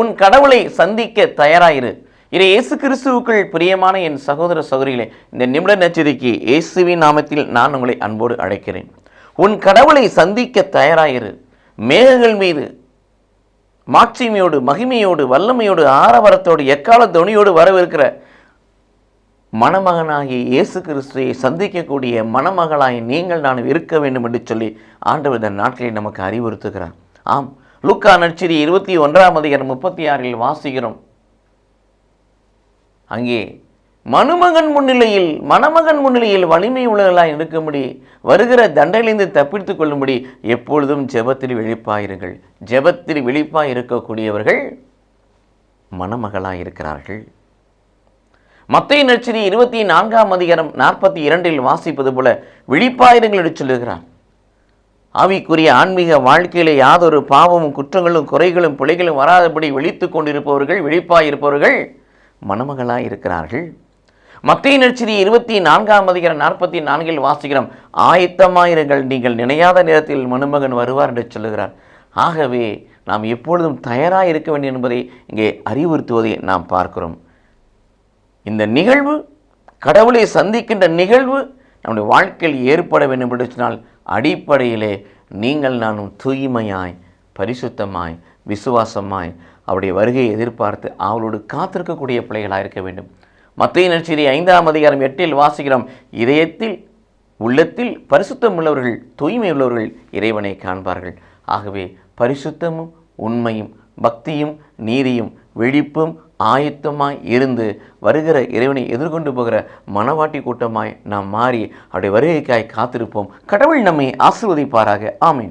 உன் கடவுளை சந்திக்க தயாராயிரு. இதை இயேசு கிறிஸ்துவுக்குள் பிரியமான என் சகோதர சகோதரிகளே இந்த நிமிட நச்சரிக்கை இயேசுவின் நாமத்தில் நான் உங்களை அன்போடு அழைக்கிறேன். உன் கடவுளை சந்திக்க தயாராயிரு. மேகங்கள் மீது மாட்சிமையோடு மகிமையோடு வல்லமையோடு ஆரவரத்தோடு எக்கால துணியோடு வரவிருக்கிற மணமகனாகி இயேசு கிறிஸ்துவை சந்திக்கக்கூடிய மணமகளாய் நீங்கள் நான் இருக்க வேண்டும் என்று சொல்லி ஆண்டவர் இந்த நாட்களை நமக்கு அறிவுறுத்துகிறார். ஆம் லுக்கா நட்சரி இருபத்தி ஒன்றாம் அதிகாரம் முப்பத்தி ஆறில் வாசிக்கிறோம். அங்கே மணுமகன் முன்னிலையில் மணமகன் முன்னிலையில் வலிமை உள்ளவர்களாக இருக்கும்படி வருகிற தண்டையிலிருந்து தப்பித்துக் கொள்ளும்படி எப்பொழுதும் ஜெபத்தில் வெளிப்பாயிருங்கள் ஜெபத்தில் வெளிப்பாக இருக்கக்கூடியவர்கள் மணமகளாக இருக்கிறார்கள். மத்திய நட்சரி இருபத்தி நான்காம் அதிகாரம் நாற்பத்தி இரண்டில் வாசிப்பது போல விழிப்பாயிருங்கள் என்று சொல்லுகிறார். ஆவிக்குரிய ஆன்மீக வாழ்க்கையில் யாதொரு பாவமும் குற்றங்களும் குறைகளும் பிழைகளும் வராதபடி விழித்து கொண்டிருப்பவர்கள் விழிப்பாயிருப்பவர்கள் மணமகளாக இருக்கிறார்கள். மத்திய நட்சரி இருபத்தி நான்காம் அதிகாரம் நாற்பத்தி நான்கில் வாசிக்கிறோம். ஆயத்தமாயிருங்கள் நீங்கள் நினையாத நேரத்தில் மணமகன் வருவார் என்று சொல்லுகிறார். ஆகவே நாம் எப்பொழுதும் தயாராக இருக்க வேண்டும் என்பதை இங்கே அறிவுறுத்துவதை நாம் பார்க்கிறோம். இந்த நிகழ்வு கடவுளை சந்திக்கின்ற நிகழ்வு நம்முடைய வாழ்க்கையில் ஏற்பட வேண்டும் என்று சொன்னால் அடிப்படையிலே நீங்கள் நானும் தூய்மையாய் பரிசுத்தமாய் விசுவாசமாய் அவருடைய வருகையை எதிர்பார்த்து அவளோடு காத்திருக்கக்கூடிய பிள்ளைகளாக இருக்க வேண்டும். மத்திய நற்செய்தி ஐந்தாம் அதிகாரம் எட்டில் வாசிக்கிறோம். இதயத்தில் உள்ளத்தில் பரிசுத்தம் உள்ளவர்கள் தூய்மை உள்ளவர்கள் இறைவனை காண்பார்கள். ஆகவே பரிசுத்தமும் உண்மையும் பக்தியும் நீதியும் விழிப்பும் ஆயத்தமாய் இருந்து வருகிற இறைவனை எதிர்கொண்டு போகிற மனவாட்டி கூட்டமாய் நாம் மாறி அவருடைய வருகைக்காய் காத்திருப்போம். கடவுள் நம்மை ஆசிர்வதிப்பாராக. ஆமீன்.